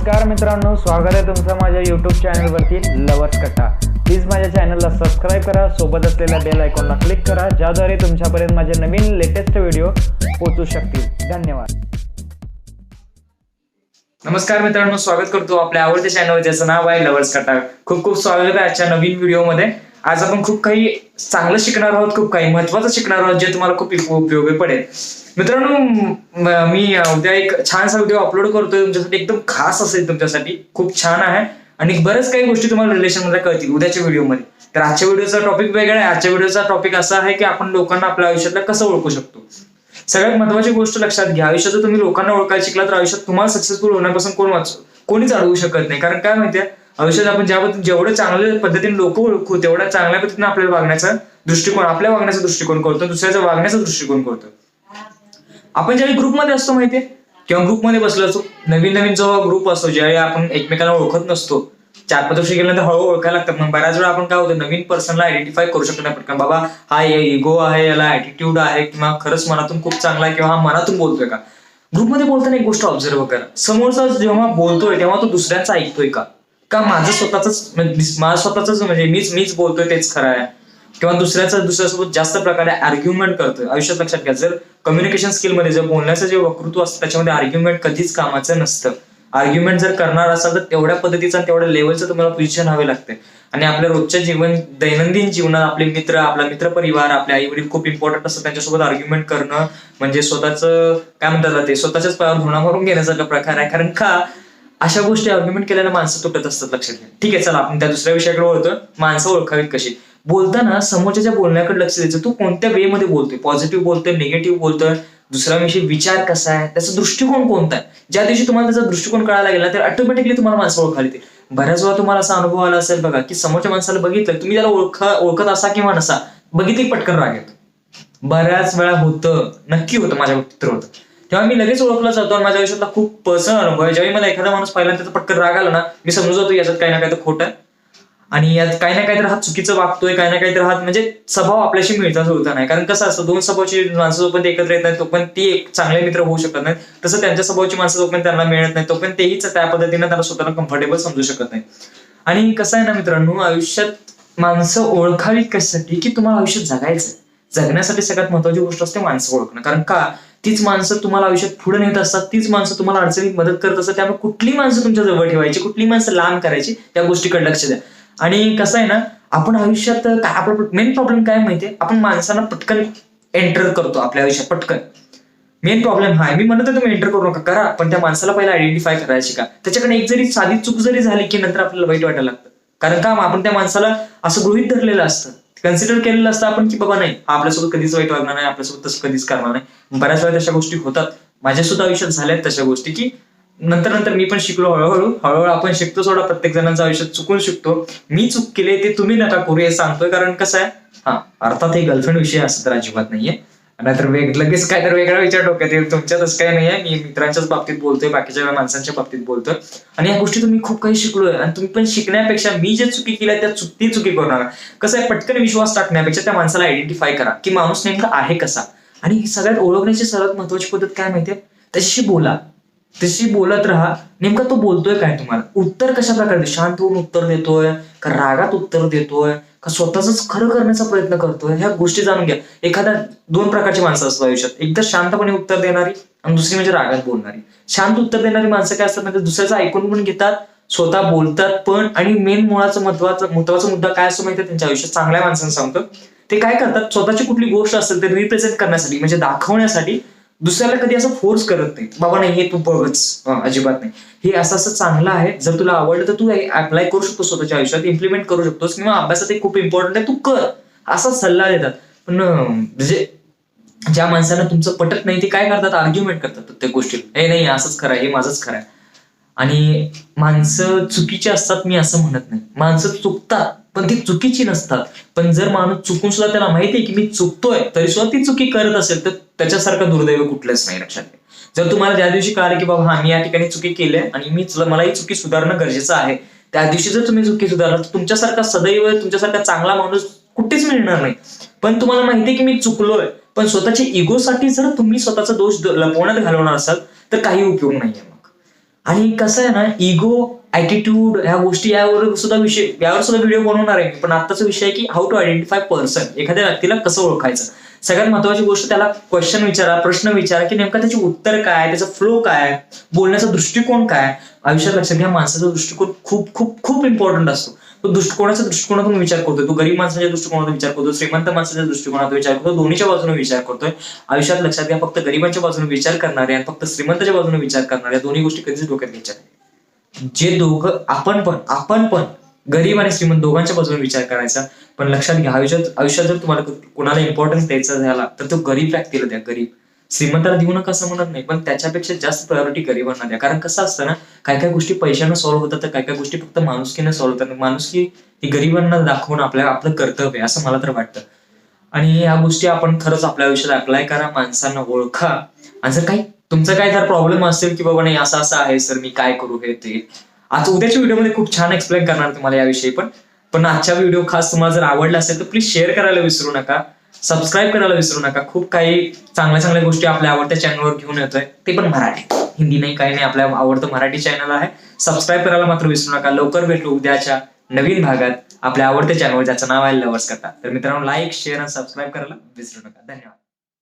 नमस्कार मित्रांनो स्वागत आहे तुमचं माझ्या यूट्यूब चॅनलवरती लवर्स कट्टा प्लीज माझ्या चॅनलला सबस्क्राईब करा सोबत असलेल्या बेल आयकॉनला क्लिक करा ज्याद्वारे तुमच्यापर्यंत माझे नवीन लेटेस्ट व्हिडिओ पोहोचू शकतील. धन्यवाद. नमस्कार मित्रांनो स्वागत करतो आपल्या आवडत्या चॅनलवर ज्याचं नाव आहे लवर्स कट्टा खूप खूप स्वागत आहे आजच्या नवीन व्हिडिओमध्ये आज आपण खूप काही चांगलं शिकणार आहोत खूप काही महत्वाचं शिकणार आहोत जे तुम्हाला खूप उपयोगी पडेल. मित्रांनो मी उद्या एक छानसा व्हिडिओ अपलोड करतोय. तुमच्यासाठी एकदम खास असेल तुमच्यासाठी. खूप छान आहे. आणि बऱ्याच काही गोष्टी तुम्हाला रिलेशनमध्ये कळतील उद्याच्या व्हिडिओमध्ये तर आजच्या व्हिडिओचा टॉपिक वेगळा आहे. आजच्या व्हिडिओचा टॉपिक असा आहे की आपण लोकांना आपल्या आयुष्यातला कसं ओळखू शकतो? सगळ्यात महत्वाची गोष्ट लक्षात घ्या. आयुष्यात तुम्ही लोकांना ओळखायला शिकला तर आयुष्यात तुम्हाला सक्सेसफुल होण्यापासून कोण वाच? कोणीच अडवू शकत नाही. कारण काय माहितीये? आयुष्यात आपण ज्याबद्दल जेवढं चांगल्या पद्धतीने लोक ओळखू तेवढ्या चांगल्या पद्धतीने आपल्याला वागण्याचा दृष्टिकोन आपल्या वागण्याचा दृष्टिकोन करतो दुसऱ्याचा वागण्याचा दृष्टिकोन करतो आपण ज्यावेळी ग्रुपमध्ये असतो माहितीये? किंवा ग्रुपमध्ये बसलो असतो नवीन नवीन जो ग्रुप असतो ज्यावेळी आपण एकमेकांना ओळखत नसतो चार पाच वर्ष गेल्यानंतर हळू ओळखायला लागतात. मग बऱ्याच वेळा आपण काय होतं नवीन पर्सनला आयडेंटिफाय करू शकत नाही पटकन बाबा हा इगो आहे याला ऍटिट्यूड आहे किंवा खरंच मनातून खूप चांगला आहे किंवा हा मनातून बोलतोय का? ग्रुपमध्ये बोलताना एक गोष्ट ऑब्झर्व करा. समोरचा जेव्हा बोलतोय तेव्हा तो दुसऱ्यांचा ऐकतोय का? का माझं स्वतःच माझं स्वतःच म्हणजे मीच मीच बोलतोय तेच खरं आहे. किंवा दुसऱ्याचं दुसऱ्यासोबत जास्त प्रकारे आर्ग्युमेंट करतोय. आयुष्यात लक्षात घ्या जर कम्युनिकेशन स्किलमध्ये जर बोलण्याचं जे वक्तृत्व असतं त्याच्यामध्ये आर्ग्युमेंट कधीच कामाचं नसतं. आर्ग्युमेंट जर करणार असाल तर तेवढ्या पद्धतीचं आणि तेवढ्या लेवलचं तुम्हाला पोझिशन हवे लागते. आणि आपल्या रोजच्या जीवन दैनंदिन जीवनात आपले मित्र आपला मित्र परिवार आपले आई वडील खूप इम्पॉर्टंट असतात. त्यांच्यासोबत आर्ग्युमेंट करणं म्हणजे स्वतःच काय म्हणतात ते स्वतःच्याच पायावर धुणा मारून घेण्यासारखा प्रकार आहे. कारण का? अशा गोष्टी आर्ग्युमेंट केल्याने माणसं तुटत असतात लक्षात घ्या. ठीक आहे चला आपण त्या दुसऱ्या विषयाकडे वळतो माणसं ओळखावीत कशी? बोलताना समोरच्या बोलण्याकडे लक्ष द्यायचं तू कोणत्या वे मध्ये बोलतोय? पॉझिटिव्ह बोलतोय निगेटिव्ह बोलतोय? दुसऱ्याविषयी विचार कसा आहे? त्याचा दृष्टिकोन कोणता आहे? ज्या दिवशी तुम्हाला त्याचा दृष्टिकोन कळायला गेला तर ऑटोमॅटिकली तुम्हाला माणसं ओळखाली येतील. बऱ्याच वेळा तुम्हाला असा अनुभव आला असेल बघा की समोरच्या माणसाला बघितलं तुम्ही त्याला ओळख ओळखत असा किंवा नसा बघितली की पटकन राग येतो. बऱ्याच वेळा होतं नक्की होतं माझ्या बाबतीत होतं. तेव्हा मी लगेच ओळखला जातो आणि माझ्या आयुष्यातला खूप पर्सनल अनुभव आहे. ज्यावेळी मला एखादा माणूस पाहिला त्याचा पटकन राग आला ना मी समजू जातो याच्यात काही ना काही तर खोट आहे. आणि यात काही ना काहीतरी हात चुकीचं वागतोय काही ना काहीतरी हात म्हणजे स्वभाव आपल्याशी मिळता जुळता नाही. कारण कसं असतं दोन स्वभावची माणसं जोपर्यंत एकत्र येत नाही तोपर्यंत ती एक चांगले मित्र होऊ शकत नाही तसं त्यांच्या स्वभावची माणसं जोपर्यंत त्यांना मिळत नाही तोपर्यंत तेही त्या पद्धतीने त्यांना स्वतःला कम्फर्टेबल समजू शकत नाही. आणि कसं आहे ना मित्रांनो आयुष्यात माणसं ओळखावी कशासाठी? की तुम्हाला आयुष्यात जगायचं जगण्यासाठी सगळ्यात महत्वाची गोष्ट असते माणसं ओळखणं. कारण का? तीच माणसं तुम्हाला आयुष्यात पुढे नेत असतात तीच माणसं तुम्हाला अडचणीत मदत करत असतात. त्यामुळे कुठली माणसं तुमच्या जवळ ठेवायची कुठली माणसं लांब करायची त्या गोष्टीकडे लक्ष द्या. आणि कसं आहे ना आपण आयुष्यात काय आपला मेन प्रॉब्लेम काय माहितीये आपण माणसांना पटकन एंटर करतो आपल्या आयुष्यात पटकन. मेन प्रॉब्लेम हा आहे. मी म्हणत तुम्ही एंटर करू नका करा. पण त्या माणसाला पहिला आयडेंटिफाय करायची का? त्याच्याकडे एक जरी साधी चूक जरी झाली की नंतर आपल्याला वाईट वाटायला लागतं. कारण का आपण त्या माणसाला असं गृहित धरलेलं असतं. कन्सिडर केलेलं असतं आपण की बाबा नाही हा आपल्यासोबत कधीच वाईट वागणार नाही आपल्यासोबत तसं कधीच करणार नाही. बऱ्याच वेळा तशा गोष्टी होतात. माझ्या सुद्धा आयुष्यात झाल्यात तशा गोष्टी की नंतर नंतर मी पण शिकलो हळूहळू. हळूहळू आपण शिकतो सोडा प्रत्येक जणांच्या आयुष्यात चुकून शिकतो. मी चूक केले ते तुम्ही नका करू हे सांगतोय कारण कसं आहे? हा अर्थात हे गर्लफ्रेंड विषय असं तर अजिबात नाहीये. नाहीतर वेग लगेच काय तर वेगळा विचार डोक्यात येईल. तुमच्यातच काही नाहीये मी मित्रांच्याच बाबतीत बोलतोय बाकीच्या माणसांच्या बाबतीत बोलतोय. आणि या गोष्टी तुम्ही खूप काही शिकलोय. आणि तुम्ही पण शिकण्यापेक्षा मी जे चुकी केल्या त्या चुक चुकी करणार. कसं आहे पटकन विश्वास टाकण्यापेक्षा त्या माणसाला आयडेंटिफाय करा की माणूस नेमका आहे कसा. आणि सगळ्यात ओळखण्याची सर्वात महत्वाची पद्धत काय माहितीये त्याच्याशी बोला. तशी बोलत राहा. नेमका तो बोलतोय काय तुम्हाला? उत्तर कशा प्रकारे शांत होऊन उत्तर देतोय का रागात उत्तर देतोय का स्वतःच खरं करण्याचा प्रयत्न करतोय? ह्या गोष्टी जाणून घ्या. एखाद्या दोन प्रकारची माणसं असतात आयुष्यात. एकदा शांतपणे उत्तर देणारी आणि दुसरी म्हणजे रागात बोलणारी. शांत उत्तर देणारी माणसं काय असतात? म्हणजे दुसऱ्याचं ऐकून पण घेतात स्वतः बोलतात पण आणि मेन मुळाचं महत्वाचं महत्त्वाचा मुद्दा काय असतो माहिती त्यांच्या आयुष्यात? चांगल्या माणसांना सांगतो. ते काय करतात? स्वतःची कुठली गोष्ट असेल ते रिप्रेझेंट करण्यासाठी म्हणजे दाखवण्यासाठी दुसऱ्याला कधी असं फोर्स करत नाही. बाबा नाही हे तू बघच. अजिबात नाही. हे असं असं चांगलं आहे. जर तुला आवडलं तर तू अप्लाय करू शकतो स्वतःच्या आयुष्यात इम्प्लिमेंट करू शकतोस किंवा अभ्यासात हे खूप इम्पॉर्टंट आहे. तू कर. असा सल्ला देतात. पण म्हणजे ज्या माणसांना तुमचं पटत नाही ते काय करतात? आर्ग्युमेंट करतात प्रत्येक गोष्टी हे नाही असंच खरं आहे हे माझंच खरं आहे. आणि माणसं चुकीची असतात मी असं म्हणत नाही. माणसं चुकतात पण ती चुकीची नसतात. पण जर माणूस चुकून सुद्धा त्याला माहिती आहे की मी चुकतोय तरी सुद्धा ती चुकी करत असेल तर त्याच्यासारखं दुर्दैव कुठलंच नाही लक्षात घ्या. जर तुम्हाला ज्या दिवशी कळालं की बाबा हा मी या ठिकाणी चुकी केली आहे आणि मी मला ही चुकी सुधारणं गरजेचं आहे त्या दिवशी जर तुम्ही चुकी सुधारला तर तुमच्यासारखा सदैव तुमच्यासारखा चांगला माणूस कुठेच मिळणार नाही. पण तुम्हाला माहिती आहे की मी चुकलोय पण स्वतःच्या इगोसाठी जर तुम्ही स्वतःचा दोष लपवण्यात घालवणार असाल तर काही उपयोग नाहीये मग. आणि कसं आहे ना इगो ऍटिट्यूड ह्या गोष्टी यावर सुद्धा विषय यावर सुद्धा व्हिडिओ बनवणार आहे. पण आत्ताचा विषय आहे की हाऊ टू आयडेंटिफाय पर्सन एखाद्या व्यक्तीला कसं ओळखायचं? सगळ्यात महत्वाची गोष्ट त्याला क्वेश्चन विचारा प्रश्न विचारा की नेमका त्याचे उत्तर काय त्याचा फ्लो काय बोलण्याचा दृष्टिकोन काय आयुष्यात लक्षात घ्या माणसाचा दृष्टिकोन खूप खूप खूप इम्पॉर्टंट असतो. तो दृष्टिकोनाच्या दृष्टिकोनातून विचार करतोय. तो गरीब माणसाच्या दृष्टिकोनातून विचार करतो श्रीमंत माणसाच्या दृष्टिकोनातून विचार करतो दोन्हीच्या बाजूने विचार करतोय. आयुष्यात लक्षात घ्या फक्त गरिबांच्या बाजूने विचार करणारे आणि फक्त श्रीमंताच्या बाजूने विचार करणारे दोन्ही गोष्टी कधीच डोक्यात घ्यायच्या जे दोघं आपण पण आपण पण गरीब आणि श्रीमंत दोघांच्या बाजूने विचार करायचा. पण लक्षात घ्या आयुष्यात आयुष्यात जर तुम्हाला कोणाला इम्पॉर्टन्स द्यायचा झाला तर तो गरीब व्यक्तीला द्या गरीब. श्रीमंताला देऊ नका असं म्हणत नाही पण त्याच्यापेक्षा जास्त प्रायोरिटी गरिबांना द्या. कारण कसं असतं ना काय काय गोष्टी पैशानं सॉल्व्ह होतात तर काय काय गोष्टी फक्त माणुसकीनं सॉल्व्ह होतात. माणुसकी ही गरिबांना दाखवून आपल्या आपलं कर्तव्य आहे असं मला तर वाटतं. आणि या गोष्टी आपण खरंच आपल्या आयुष्यात अप्लाय करा माणसांना ओळखा. आणि जर काही तुमचा काय जर प्रॉब्लेम असेल की बाबा नाही असं असं आहे सर मी काय करू हे ते. आज उद्याच्या व्हिडिओमध्ये खूप छान एक्सप्लेन करणार तुम्हाला याविषयी पण. पण आजच्या व्हिडिओ खास तुम्हाला जर आवडला असेल तर प्लीज शेअर करायला विसरू नका. सबस्क्राईब करायला विसरू नका. खूप काही चांगल्या चांगल्या गोष्टी आपल्या आवडत्या चॅनलवर घेऊन येतोय. ते पण मराठी. हिंदी नाही काही नाही. आपल्या आवडतं मराठी चॅनल आहे. सबस्क्राईब करायला मात्र विसरू नका. लवकर भेटू उद्याच्या नवीन भागात आपल्या आवडत्या चॅनलवर ज्याचं नाव आहे लवर्स करता तर मित्रांनो लाईक शेअर आणि सबस्क्राईब करायला विसरू नका. धन्यवाद.